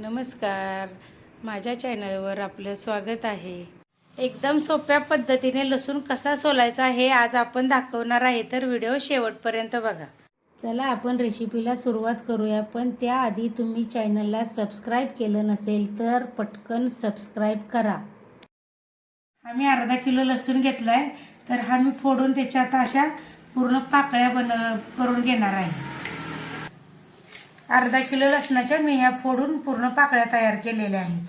नमस्कार. माझ्या चॅनलवर आपलं स्वागत आहे. एकदम सोप्या पद्धतीने लसूण कसा सोलायचा हे आज आपण दाखवणार आहे. तर व्हिडिओ शेवटपर्यंत बघा. चला आपण रेसिपीला सुरुवात करूया. पण त्याआधी तुम्ही चॅनलला सबस्क्राईब केलं नसेल तर पटकन सबस्क्राईब करा. आम्ही अर्धा किलो लसूण घेतलाय. तर हा मी फोडून त्याच्या आता अशा पूर्ण पाकळ्या बन करून घेणार आहे. अर्धा किलो लसणाच्या मी ह्या फोडून पूर्ण पाकळ्या तयार केलेल्या आहेत.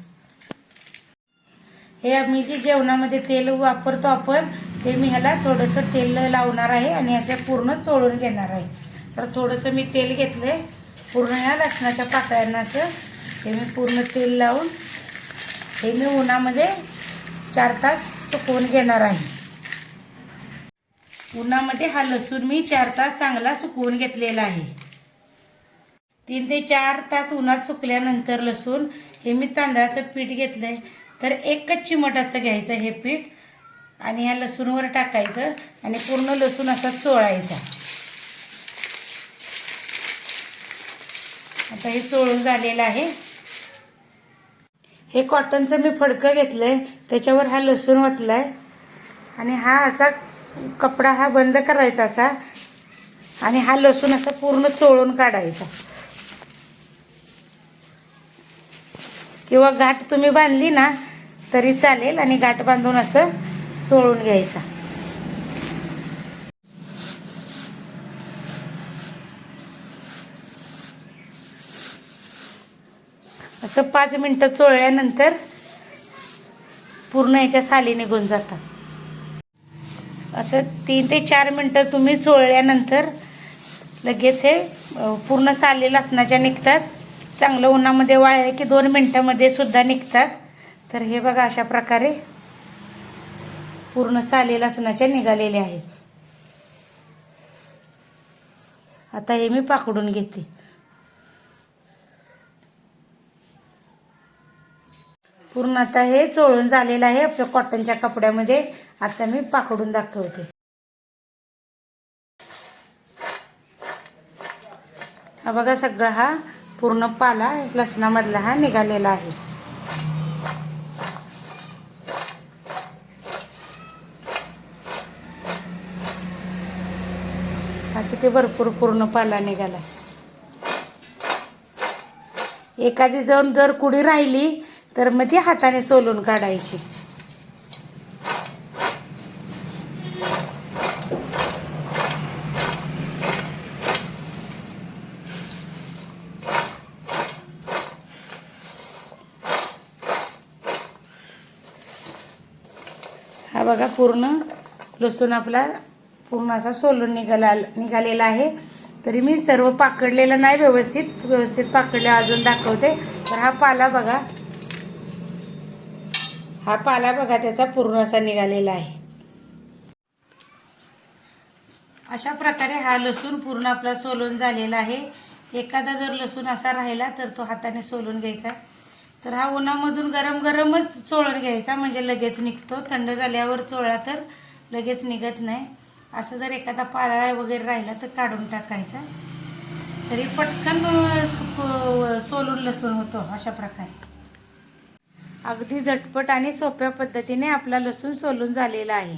हे आम्ही जे जेवणामध्ये तेल वापरतो आपण ते मी ह्याला थोडंसं तेल लावणार आहे आणि अशा पूर्ण चोळून घेणार आहे. तर थोडंसं मी तेल घेतलंय. पूर्ण ह्या लसणाच्या पाकळ्यांना असं ते मी पूर्ण तेल लावून हे मी उन्हामध्ये चार तास सुकवून घेणार आहे. उन्हामध्ये हा लसूण मी चार तास चांगला सुकवून घेतलेला आहे. तीन ते चार तास उन्हात सुकल्यानंतर लसूण हे मी तांदळाचं पीठ घेतलं आहे तर एकच चिमटाचं घ्यायचं हे पीठ आणि ह्या लसूणवर टाकायचं आणि पूर्ण लसूण असा चोळायचा. आता हे चोळून झालेलं आहे. हे कॉटनचं मी फडकं घेतलं आहे त्याच्यावर हा लसूण ओतलाय. आणि हा असा कपडा हा बंद करायचा असा. आणि हा लसूण असा पूर्ण चोळून काढायचा. किंवा गाठ तुम्ही बांधली ना तरी चालेल आणि गाठ बांधून असं चोळून घ्यायचा. असं पाच मिनटं चोळल्यानंतर पूर्ण याच्या साली निघून जातात. असं तीन ते चार मिनटं तुम्ही चोळल्यानंतर लगेच हे पूर्ण साली लसणाच्या निघतात. चांगलं उन्हामध्ये वाळलं की दोन मिनटामध्ये सुद्धा निघतात. तर हे बघा अशा प्रकारे पूर्ण साले लसणाच्या निघालेल्या आहेत. आता हे मी पाकडून घेते. पूर्ण आता हे चोळून झालेलं आहे आपल्या कॉटनच्या कपड्यामध्ये. आता मी पाकडून दाखवते. हा बघा सगळा हा पूर्ण पाला लसणामधला हा निघालेला आहे. हा किती भरपूर पूर्ण पाला निघाला. एखादी जाऊन जर कुडी राहिली तर मग ती हाताने सोलून काढायची. हा बघा पूर्ण लसूण आपला पूर्ण असा सोलून निघाला निघालेला आहे. तरी मी सर्व पाकडलेला नाही व्यवस्थित. व्यवस्थित पाकडले अजून दाखवते. तर हा पाला बघा. हा पाला बघा त्याचा पूर्ण असा निघालेला आहे. अशा प्रकारे हा लसूण पूर्ण आपला सोलून झालेला आहे. एखादा जर लसूण असा राहिला तर तो हाताने सोलून घ्यायचा. तर हा उन्हामधून गरम गरमच चोळून घ्यायचा म्हणजे लगेच निघतो. थंड झाल्यावर चोळा तर लगेच निघत नाही. असं जर एखादा पाला वगैरे राहिला तर काढून टाकायचा. तरी पटकन सुक सोलून लसूण होतो अशा प्रकारे. अगदी झटपट आणि सोप्या पद्धतीने आपला लसूण सोलून झालेला आहे.